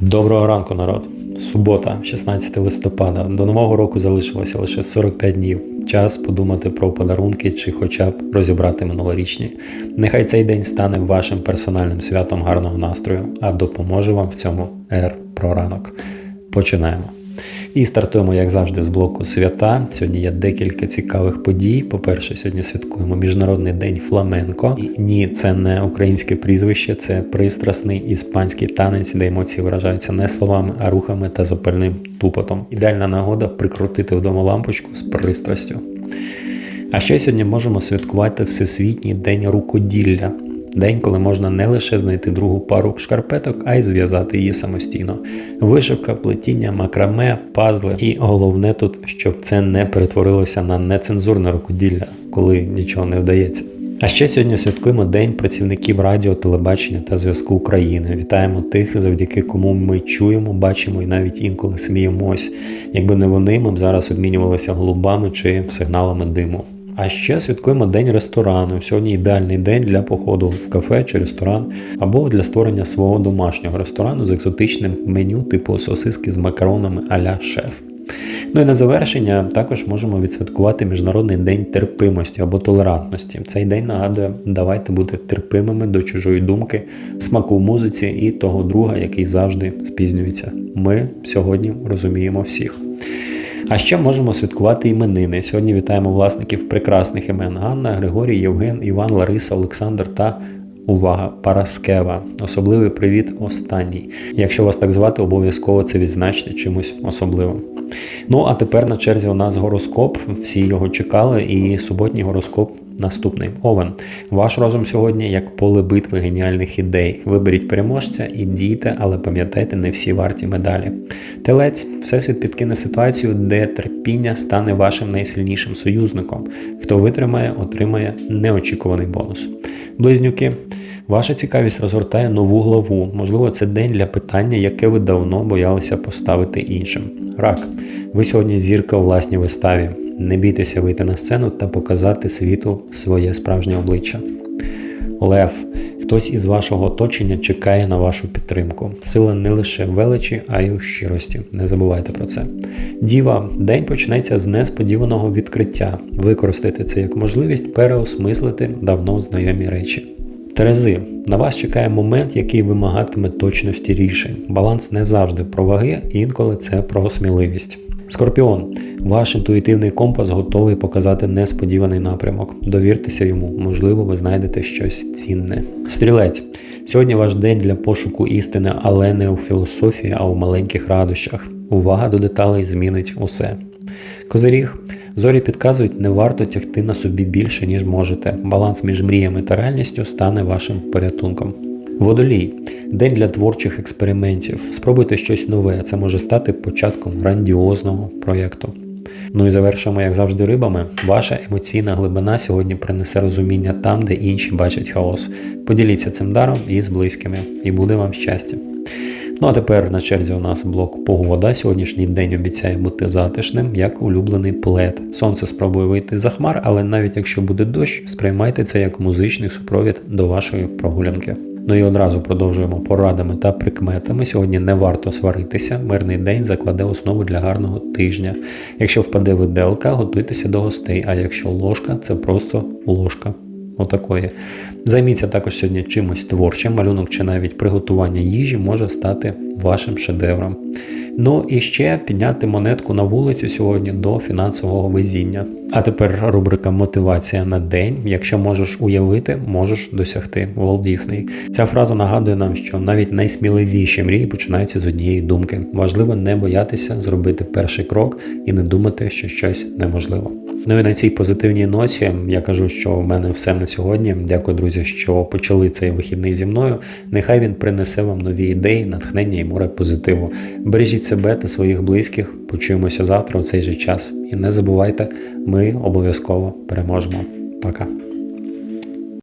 Доброго ранку, народ. Субота, 16 листопада. До нового року залишилося лише 45 днів. Час подумати про подарунки чи хоча б розібрати минулорічні. Нехай цей день стане вашим персональним святом гарного настрою, а допоможе вам в цьому ер про ранок. Починаємо. І стартуємо, як завжди, з блоку свята. Сьогодні є декілька цікавих подій. По-перше, сьогодні святкуємо Міжнародний день фламенко. І ні, це не українське прізвище, це пристрасний іспанський танець, де емоції виражаються не словами, а рухами та запальним тупотом. Ідеальна нагода прикрутити вдома лампочку з пристрастю. А ще сьогодні можемо святкувати Всесвітній день рукоділля. День, коли можна не лише знайти другу пару шкарпеток, а й зв'язати її самостійно. Вишивка, плетіння, макраме, пазли. І головне тут, щоб це не перетворилося на нецензурне рукоділля, коли нічого не вдається. А ще сьогодні святкуємо День працівників радіо, телебачення та зв'язку України. Вітаємо тих, завдяки кому ми чуємо, бачимо і навіть інколи сміємось. Якби не вони, ми б зараз обмінювалися голубами чи сигналами диму. А ще святкуємо день ресторану. Сьогодні ідеальний день для походу в кафе чи ресторан, або для створення свого домашнього ресторану з екзотичним меню, типу сосиски з макаронами а-ля шеф. Ну і на завершення також можемо відсвяткувати Міжнародний день терпимості або толерантності. Цей день нагадує, давайте бути терпимими до чужої думки, смаку в музиці і того друга, який завжди спізнюється. Ми сьогодні розуміємо всіх. А ще можемо святкувати іменини. Сьогодні вітаємо власників прекрасних імен Ганна, Григорій, Євген, Іван, Лариса, Олександр та увага, Параскева. Особливий привіт останній. Якщо вас так звати, обов'язково це відзначте чимось особливим. Ну а тепер на черзі у нас гороскоп. Всі його чекали, і суботній гороскоп наступний. Овен. Ваш розум сьогодні як поле битви геніальних ідей. Виберіть переможця і дійте, але пам'ятайте, не всі варті медалі. Телець, всесвіт підкине ситуацію, де терпіння стане вашим найсильнішим союзником. Хто витримає, отримає неочікуваний бонус. Близнюки. Ваша цікавість розгортає нову главу. Можливо, це день для питання, яке ви давно боялися поставити іншим. Рак. Ви сьогодні зірка у власній виставі. Не бійтеся вийти на сцену та показати світу своє справжнє обличчя. Лев. Хтось із вашого оточення чекає на вашу підтримку. Сила не лише величі, а й у щирості. Не забувайте про це. Діва, день почнеться з несподіваного відкриття. Використайте це як можливість переосмислити давно знайомі речі. Терези, на вас чекає момент, який вимагатиме точності рішень. Баланс не завжди про ваги, інколи це про сміливість. Скорпіон, ваш інтуїтивний компас готовий показати несподіваний напрямок. Довіртеся йому, можливо, ви знайдете щось цінне. Стрілець. Сьогодні ваш день для пошуку істини, але не у філософії, а у маленьких радощах. Увага до деталей змінить усе. Козиріг. Зорі підказують, не варто тягти на собі більше, ніж можете. Баланс між мріями та реальністю стане вашим порятунком. Водолій день для творчих експериментів. Спробуйте щось нове, це може стати початком грандіозного проєкту. Ну і завершуємо, як завжди, рибами. Ваша емоційна глибина сьогодні принесе розуміння там, де інші бачать хаос. Поділіться цим даром із близькими, і буде вам щастя. Ну а тепер на черзі у нас блок погода. Сьогоднішній день обіцяє бути затишним, як улюблений плед. Сонце спробує вийти за хмар, але навіть якщо буде дощ, сприймайте це як музичний супровід до вашої прогулянки. Ну і одразу продовжуємо порадами та прикметами. Сьогодні не варто сваритися. Мирний день закладе основу для гарного тижня. Якщо впаде виделка, готуйтеся до гостей. А якщо ложка, це просто ложка. Отакої. Займіться також сьогодні чимось творчим, малюнок чи навіть приготування їжі може стати вашим шедевром. Ну і ще підняти монетку на вулицю сьогодні до фінансового везіння. А тепер рубрика Мотивація на день. Якщо можеш уявити, можеш досягти. Walt Disney. Ця фраза нагадує нам, що навіть найсміливіші мрії починаються з однієї думки. Важливо не боятися зробити перший крок і не думати, що щось неможливо. Ну і на цій позитивній ноті я кажу, що в мене все на сьогодні. Дякую, друзі, що почали цей вихідний зі мною. Нехай він принесе вам нові ідеї, натхнення і море позитиву. Бережіть себе та своїх близьких. Почуємося завтра у цей же час. І не забувайте, ми обов'язково переможемо. Пока.